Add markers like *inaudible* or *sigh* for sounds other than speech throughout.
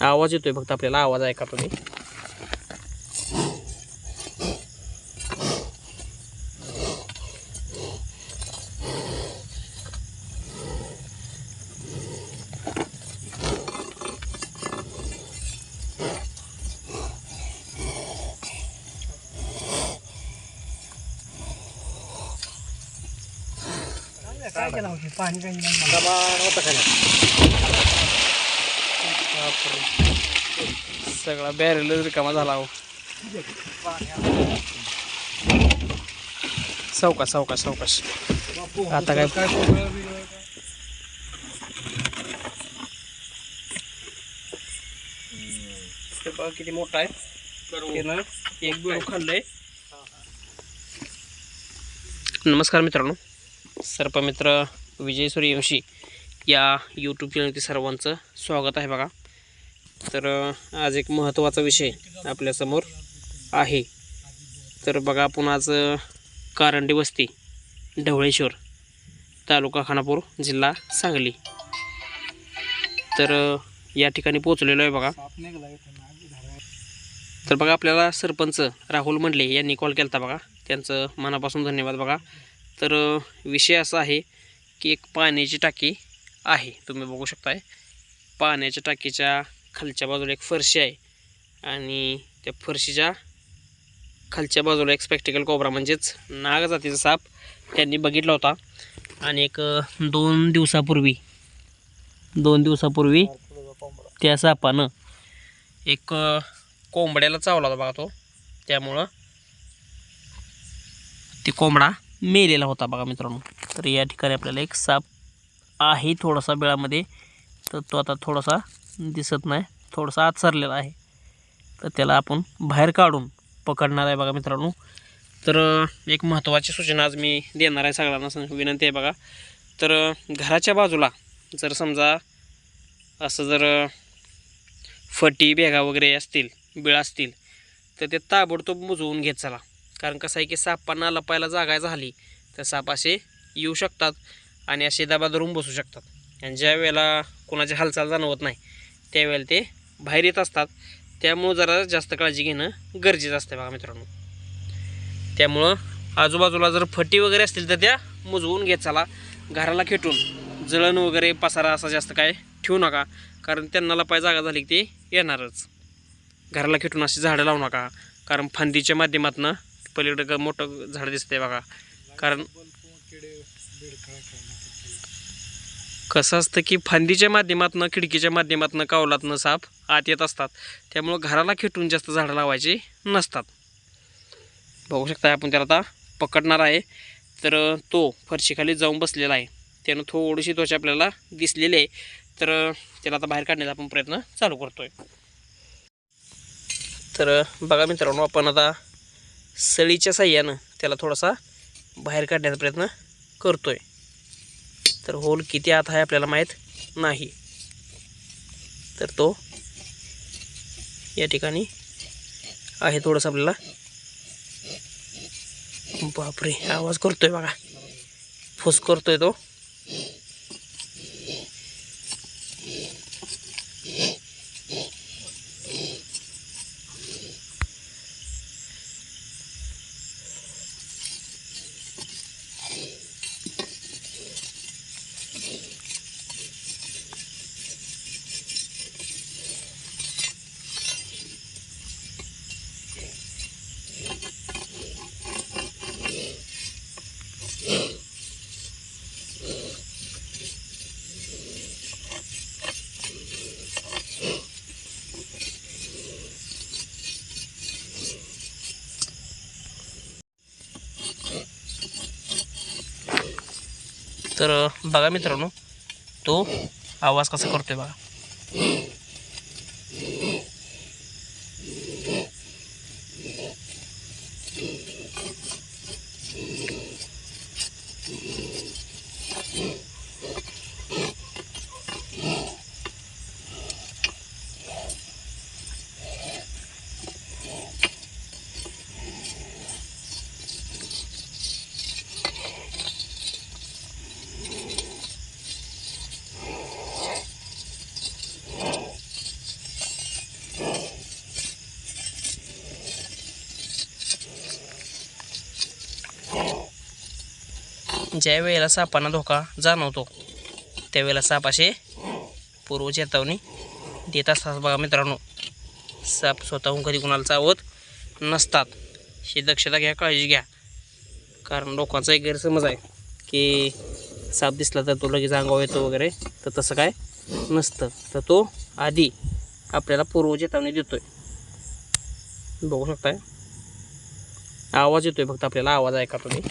आवाज येतोय फक्त आपल्याला आवाज ऐका तुम्ही. काय केलं होतं? पाणी काही होता. सगळा बॅरेल रिकामा झाला हो. सावकाश सावकाश सावकाश. आता काय? किती मोठा आहे. एक खाल्लंय. नमस्कार मित्रांनो. सर्पमित्र विजय सूर्यवंशी या यूट्यूब चॅनलवरती सर्वांचं स्वागत आहे बघा. तर आज एक महत्त्वाचा विषय आपल्यासमोर आहे. तर बघा आपण आज कारंडी वस्ती ढवळेश्वर तालुका खानापूर जिल्हा सांगली. तर या ठिकाणी पोचलेलो आहे बघा. तर बघा आपल्याला सरपंच राहुल मंडले यांनी कॉल केला बघा. त्यांचं मनापासून धन्यवाद बघा. तर विषय असा आहे की एक पाण्याची टाकी आहे. तुम्ही बघू शकताय. पाण्याच्या टाकीच्या खालच्या बाजूला एक फरशी आहे. आणि त्या फरशीच्या खालच्या बाजूला एक स्पेक्टिकल कोबरा म्हणजेच नाग जातीचा साप त्यांनी बघितला होता. आणि एक दोन दिवसापूर्वी दोन दिवसापूर्वी त्या सापानं एक कोंबड्याला चावला होता बघा तो. त्यामुळं ते कोंबडा मेलेला होता बघा मित्रांनो. तर या ठिकाणी आपल्याला एक साप आहे थोडासा वेळामध्ये तर तो आता थोडासा दिसत नाही. थोडासा आत सरलेला आहे. तर त्याला आपण बाहेर काढून पकडणार आहे बघा मित्रांनो. तर एक महत्त्वाची सूचना आज मी देणार आहे सगळ्यांना विनंती आहे बघा. तर घराच्या बाजूला जर समजा असं जर फटी बेगा वगैरे असतील बिळ असतील तर ते ताबडतोब मुजवून घेत चला. कारण कसं आहे की सापांना लपायला जागा झाली तर साप असे येऊ शकतात आणि असे दबा धरून बसू शकतात. आणि ज्या वेळेला कोणाची हालचाल जाणवत नाही. त्यावेळेला ते बाहेर येत असतात. त्यामुळं जरा जास्त काळजी घेणं गरजेचं असतं बघा मित्रांनो. त्यामुळं आजूबाजूला जर फटी वगैरे असतील तर त्या मुजवून घेत चला. घराला खेटून जळण वगैरे पसारा असा जास्त काय ठेवू नका. कारण त्यांना लपाय जागा झाली की ते येणारच. घराला खेटून अशी झाडं लावू नका. कारण फांदीच्या माध्यमातनं पलीकडं मोठं झाड दिसतंय बघा. कारण किडे कसं असतं की फांदीच्या माध्यमातनं खिडकीच्या माध्यमातनं कावलातनं साप आत येत असतात. त्यामुळं घराला खेटून जास्त झाडं लावायची नसतात. बघू शकता आपण त्याला आता पकडणार आहे. तर तो फरशीखाली जाऊन बसलेला आहे. त्यानं थोडीशी त्वचा आपल्याला दिसलेली आहे. तर त्याला आता बाहेर काढण्याचा आपण प्रयत्न चालू करतोय. तर बघा मित्रांनो आपण आता सळीच्या साह्यानं त्याला थोडासा बाहेर काढण्याचा प्रयत्न करतोय. तर होल किती आत आहे आपल्याला माहीत नाही. तर तो या ठिकाणी आहे थोडंसं आपल्याला. बापरे आवाज करतोय बघा. फुस करतोय तो. तर बघा मित्रांनो तो आवाज कसा करतोय बघा. ज्या वेळेला सापांना धोका जाणवतो. त्यावेळेला साप असे पूर्व चेतावणी देत असतात बघा मित्रांनो. साप स्वतःहून कधी कुणाला चावत नसतात. ही दक्षता घ्या काळजी घ्या. कारण लोकांचा एक गैरसमज आहे की साप दिसला तर तो लगेच अंगावर येतो वगैरे तर तसं काय नसतं. तर तो आधी आपल्याला पूर्व चेतावणी आहे बघू शकताय? आवाज येतो आहे फक्त आपल्याला आवाज ऐका तुम्ही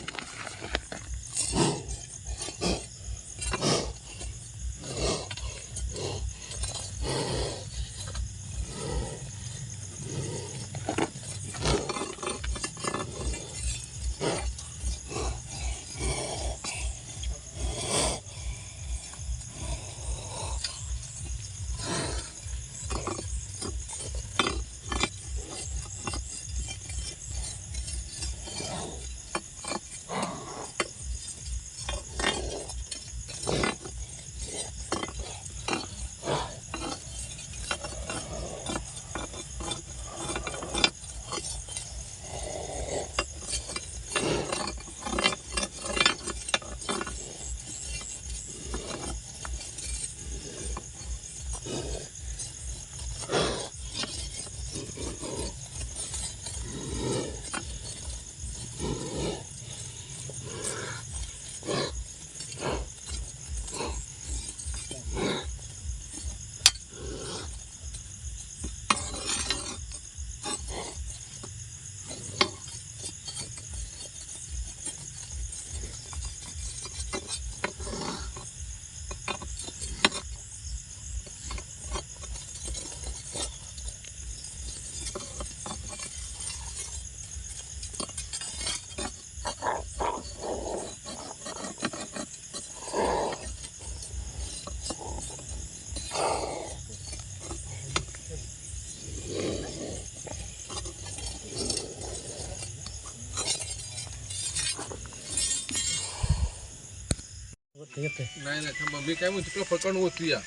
येते नाही नाही थांबा मी काय म्हणतो टोपण काढून ओतू या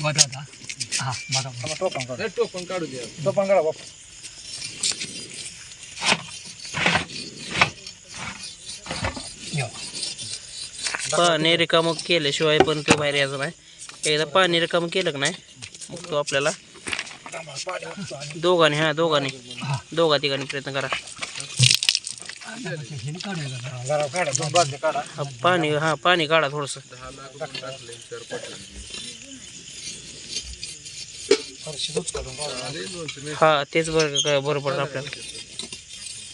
बघा आता हा बघा टोपण काढ. नाही टोपण काढू द्या. टोपण काढा बाप. पाणी रिकामं केल्याशिवाय पण तो बाहेर यायचा नाही. एकदा पाणी रिकामं केलं का नाही मग तो आपल्याला दोघांनी हा दोघांनी. दोघा तिघांनी प्रयत्न करा जरा काढा दोन बाजू काढा हा, पाणी हा पाणी काढा थोडंसं. हा तेच बरं काय बरं पडतं आपल्याला.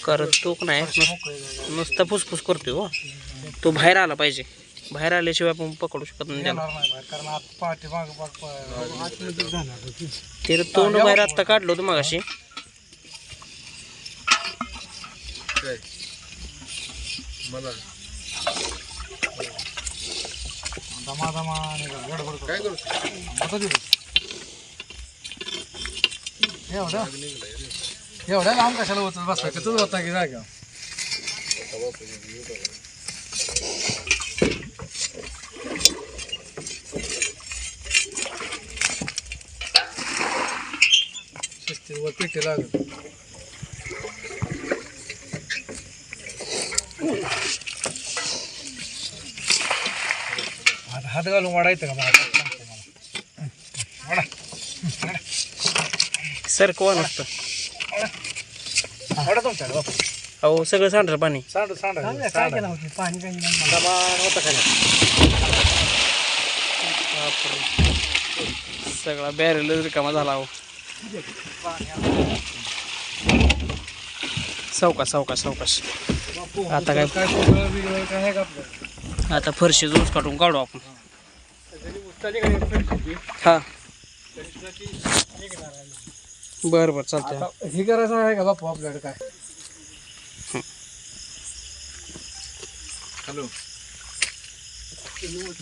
कारण तो नाही नुस- नुसता फुसफुस करतोय हो. तो बाहेर आला पाहिजे. बाहेर आल्याशिवाय आपण पकडू शकत नाही त्याला. बाहेर आता ते तोंड बाहेर आत्ता काढलं होतं मगाशी. मला. दमा दमा गडबड. काय करू आता देऊ. एवढं? एवढ्या लांब कशाला होत बसला तिथंच होता की जागा शिस्तीवर पेटी लागत. हात घालून वाढायचं का मला वाडा सरकवा नसतं वाडा तुमच्याकडे बापू अहो सगळं सांडर पाणी. सांड सांड. काय केलं होतं? पाणी काही दमान होतं खाली बापरे. सगळा बॅरेलच रिकामा झाला अहो. सावकाश सावकाश सावकाश. आता काय- काय पोगळं बिगळं काय आहे का आपलं आता फरशी जोस काढून काढू आपण. हा. बरं बरं चालतंय. हे करायचं आहे का बापू आपल्याकडे काय? हॅलो. त्यानं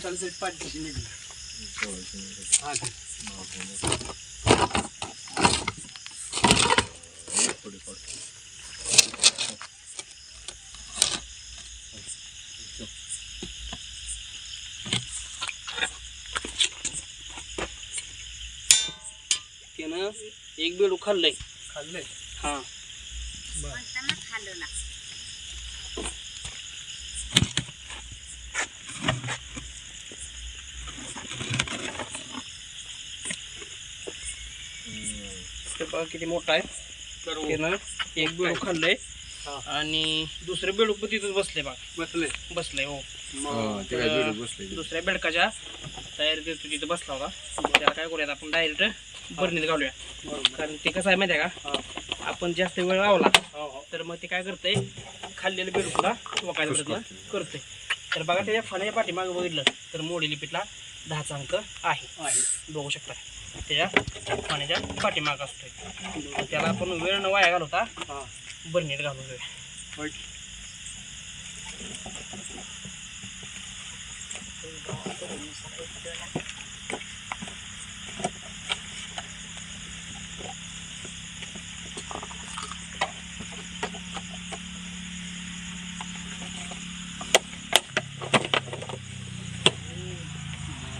एक बेड उखाललंय खाल्लंय? हा. किती मोठा आहे. त्यानं एक बेड उखाललंय आणि दुसरे बेड उप तिथंच बसले बा बसले बसलंय हो. मग दुसऱ्या बेडकाच्या तयारी देतो तिथं बसला होता. त्याला काय करूयात आपण डायरेक्ट बरणीत घालूया कारण ते कसं आहे माहिती आहे का? आपण जास्त वेळ लावला तर मग ते काय करतंय? खाल्लेलं बेडूकला वकायचा प्रयत्न करतंय. तर बघा त्याच्या फण्याच्या पाठीमागं बघितलं तर मोडी लिपीतला दहाचा अंक आहे. बघू शकता. त्याच्या फण्याच्या पाठीमागं असतोय. त्याला आपण वेळ न वाया घालवता बरणीत घालून घेऊया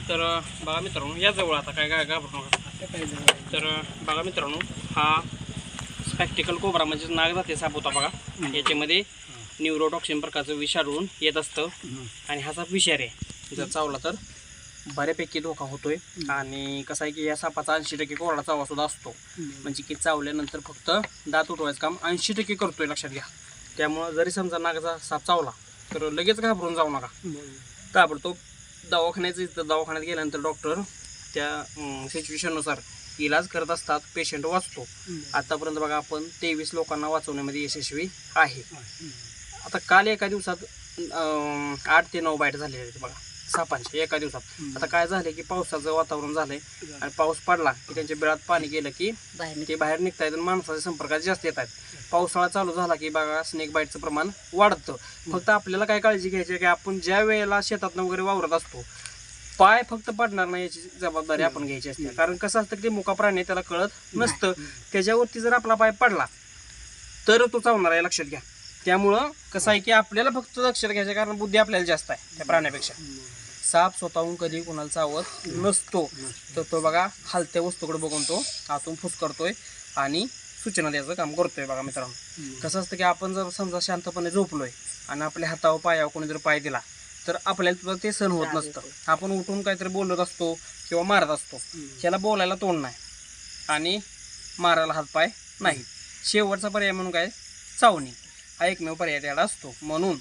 तर बघा मित्रांनो या जवळ आता काय काय घाबरू नका. तर बघा मित्रांनो हा स्पॅक्टिकल कोबरा म्हणजे नाग जाते साप होता बघा. याच्यामध्ये न्यूरोटॉक्सिन प्रकारचं विष आढळून येत असतं. आणि हा साप विषारी आहे. जर चावला तर बऱ्यापैकी धोका होतोय. आणि कसं आहे की या सापाचा ऐंशी टक्के कोरडा चावा सुद्धा असतो. म्हणजे की चावल्यानंतर फक्त दात उठवायचं काम ऐंशी टक्के करतोय लक्षात घ्या. त्यामुळं जरी समजा नागाचा साप चावला तर लगेच घाबरून जाऊ नका. ताबडतोब दवाखान्याचं इथं दवाखान्यात गेल्यानंतर डॉक्टर त्या सिच्युएशननुसार इलाज करत असतात पेशंट वाचतो. आतापर्यंत बघा आपण तेवीस लोकांना वाचवण्यामध्ये यशस्वी आहे. आता काल एका दिवसात आठ ते नऊ बाईट झालेले आहेत बघा. सापांचे एका दिवसात. आता काय झाले की पावसाचं वातावरण झालंय आणि पाऊस पडला की त्यांच्या बिळात पाणी गेलं की ते बाहेर निघतायत आणि माणसाच्या संपर्कात जास्त येत आहेत पावसाळा चालू झाला की बघा स्नेक बाईटचं प्रमाण वाढतं. फक्त आपल्याला काय काळजी घ्यायची आहे की आपण ज्या वेळेला शेतात वगैरे वावरत असतो पाय फक्त पडणार नाही याची जबाबदारी आपण घ्यायची असते. कारण कसं असतं की ते मुका प्राणी त्याला कळत नसतं. त्याच्यावरती जर आपला पाय पडला तर तो चावणार आहे लक्षात घ्या. त्यामुळं कसं आहे की आपल्याला फक्त लक्षात घ्यायचं कारण बुद्धी आपल्याला जास्त आहे त्या प्राण्यापेक्षा. साप स्वतःहून कधी कोणाला चावत नसतो. तर तो बघा हलत्या वस्तूकडे बघून तो आतून फुस करतोय आणि सूचना द्यायचं काम करतोय बघा मित्रांनो. कसं असतं की आपण जर समजा शांतपणे झोपलोय आणि आपल्या हातावर पायावर कोणी जर पाय दिला तर आपल्याला ते सहन होत नसतं. आपण उठून काहीतरी बोलत असतो किंवा मारत असतो. ह्याला बोलायला तोंड नाही आणि मारायला हातपाय नाही. शेवटचा पर्याय म्हणून काय? चावणी. हा एकमेव पर्याय त्याला असतो. म्हणून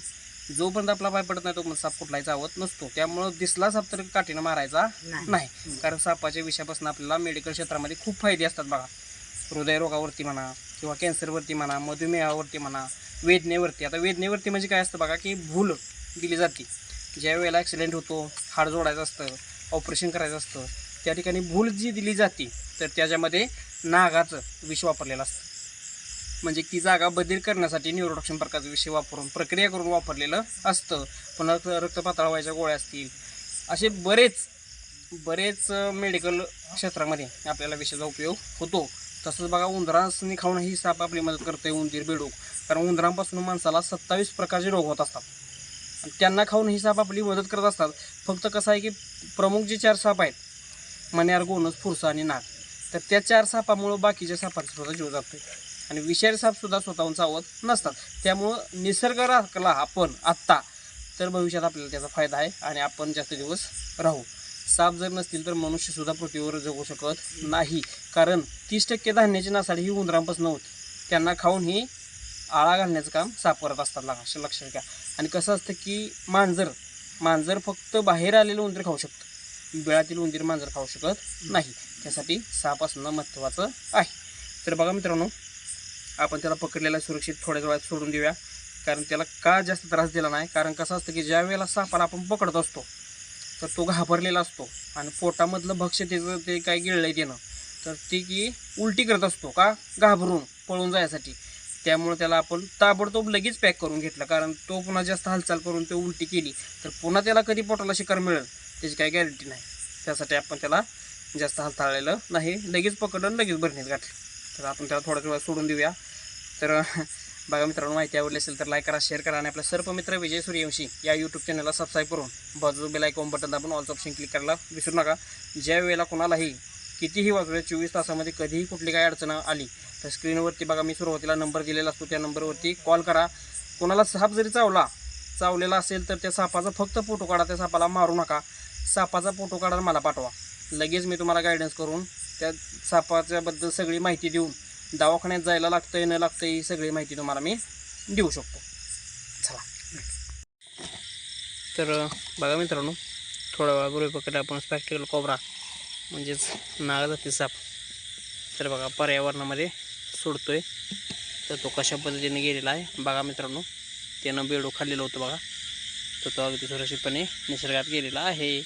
जोपर्यंत आपला पाय पडत नाही तोपर्यंत साप कुठलाही चावत नसतो. त्यामुळं दिसला साप तर काठीनं मारायचा नाही. कारण सापाच्या विषयापासून आपल्याला मेडिकल क्षेत्रामध्ये खूप फायदे असतात बघा. हृदयरोगावरती म्हणा किंवा कॅन्सरवरती म्हणा मधुमेहावरती म्हणा वेदनेवरती. आता वेदनेवरती म्हणजे काय असतं बघा की भूल दिली जाते. ज्या वेळेला ॲक्सिडेंट होतो हाड जोडायचं असतं ऑपरेशन करायचं असतं त्या ठिकाणी भूल जी दिली जाते तर त्याच्यामध्ये नागाचं विष वापरलेलं असतं. म्हणजे ती जागा बदल करण्यासाठी न्यूरोटॉक्सिन प्रकारचं विषय वापरून प्रक्रिया करून वापरलेलं असतं. पुन्हा रक्त- रक्तपातळ व्हायच्या गोळ्या असतील. असे बरेच बरेच मेडिकल क्षेत्रामध्ये आपल्याला विषयाचा उपयोग होतो. तसंच बघा उंदरासनी खाऊन ही साप आपली मदत करते उंदीर बेडूक. कारण उंदरांपासून माणसाला सत्तावीस प्रकारचे रोग होत असतात. आणि त्यांना खाऊन ही साप आपली मदत करत असतात. फक्त कसं आहे की प्रमुख जे चार साप आहेत मण्यार गोनस फुरसा आणि नाग तर त्या चार सापामुळं बाकीच्या सापांचा सुद्धा जीव जातो आणि विषारी सापसुद्धा स्वतःहून चावत नसतात. त्यामुळं निसर्ग राखला आपण आत्ता तर भविष्यात आपल्याला त्याचा फायदा आहे आणि आपण जास्त दिवस राहू. साप जर नसतील तर मनुष्यसुद्धा पृथ्वीवर जगू शकत नाही. कारण तीस टक्के धान्याची नासाडी ही उंदरांपासून होती. त्यांना खाऊन ही आळा घालण्याचं काम साप करत असतात. लक्ष लक्षात घ्या. आणि कसं असतं की मांजर मांजर फक्त बाहेर आलेलं उंदीर खाऊ शकतं. बिळातील उंदीर मांजर खाऊ शकत नाही. त्यासाठी साप असणं महत्त्वाचं आहे. तर बघा मित्रांनो आपण त्याला पकडलेला सुरक्षित थोड्या वेळात सोडून देऊया. कारण त्याला का जास्त त्रास दिला नाही? कारण कसं असतं की ज्या वेळेला सापाला आपण पकडत असतो तर तो घाबरलेला असतो. आणि पोटामधलं भक्ष्य त्याचं ते काय गिळलं आहे त्यानं. तर ती की उलटी करत असतो का? घाबरून पळून जायसाठी त्यामुळे त्याला आपण ताबडतोब लगेच पॅक करून घेतलं. कारण तो पुन्हा जास्त हालचाल करून ते उलटी केली तर पुन्हा त्याला कधी पोटाला शिकार मिळेल त्याची काही गॅरंटी नाही. त्यासाठी आपण त्याला जास्त हालताळलेलं नाही. लगेच पकडून लगेच भरणीत घातलं तर आपण त्याला थोड्या वेळा सोडून देऊया. तर *laughs* बघा मित्रांनो माहिती आवडली असेल तर लाईक करा शेअर करा आणि आपल्या सर्व मित्र विजय सूर्यवंशी या यूट्यूब चॅनलला सबस्क्राईब करून बाजू बेलायकॉम बटन दाबून ऑल ऑप्शन क्लिक करायला विसरू नका. ज्या वेळेला कोणालाही कितीही वाजवे चोवीस तासामध्ये कधीही कुठली काही अडचण आली तर स्क्रीनवरती बघा मी सुरुवातीला नंबर दिलेला असतो त्या नंबरवरती कॉल करा. कोणाला साप जरी चावला चावलेला असेल तर त्या सापाचा फक्त फोटो काढा त्या सापाला मारू नका. सापाचा फोटो काढायला मला पाठवा. लगेच मी तुम्हाला गायडन्स करून त्या सापाच्याबद्दल सगळी माहिती देऊन दवाखान्यात जायला लागतंय न लागतं ही सगळी माहिती तुम्हाला मी देऊ शकतो. चला. तर बघा मित्रांनो थोड्या वेळापूर्वी पकडले आपण स्पॅक्टिकल कोबरा म्हणजेच नागाजाती साप. तर बघा पर्यावरणामध्ये सोडतो आहे तर तो कशा पद्धतीने गेलेला आहे बघा मित्रांनो. त्यानं बेडू खाल्लेलं होतं बघा. तर तो अगदी सुरक्षितपणे निसर्गात गेलेला आहे.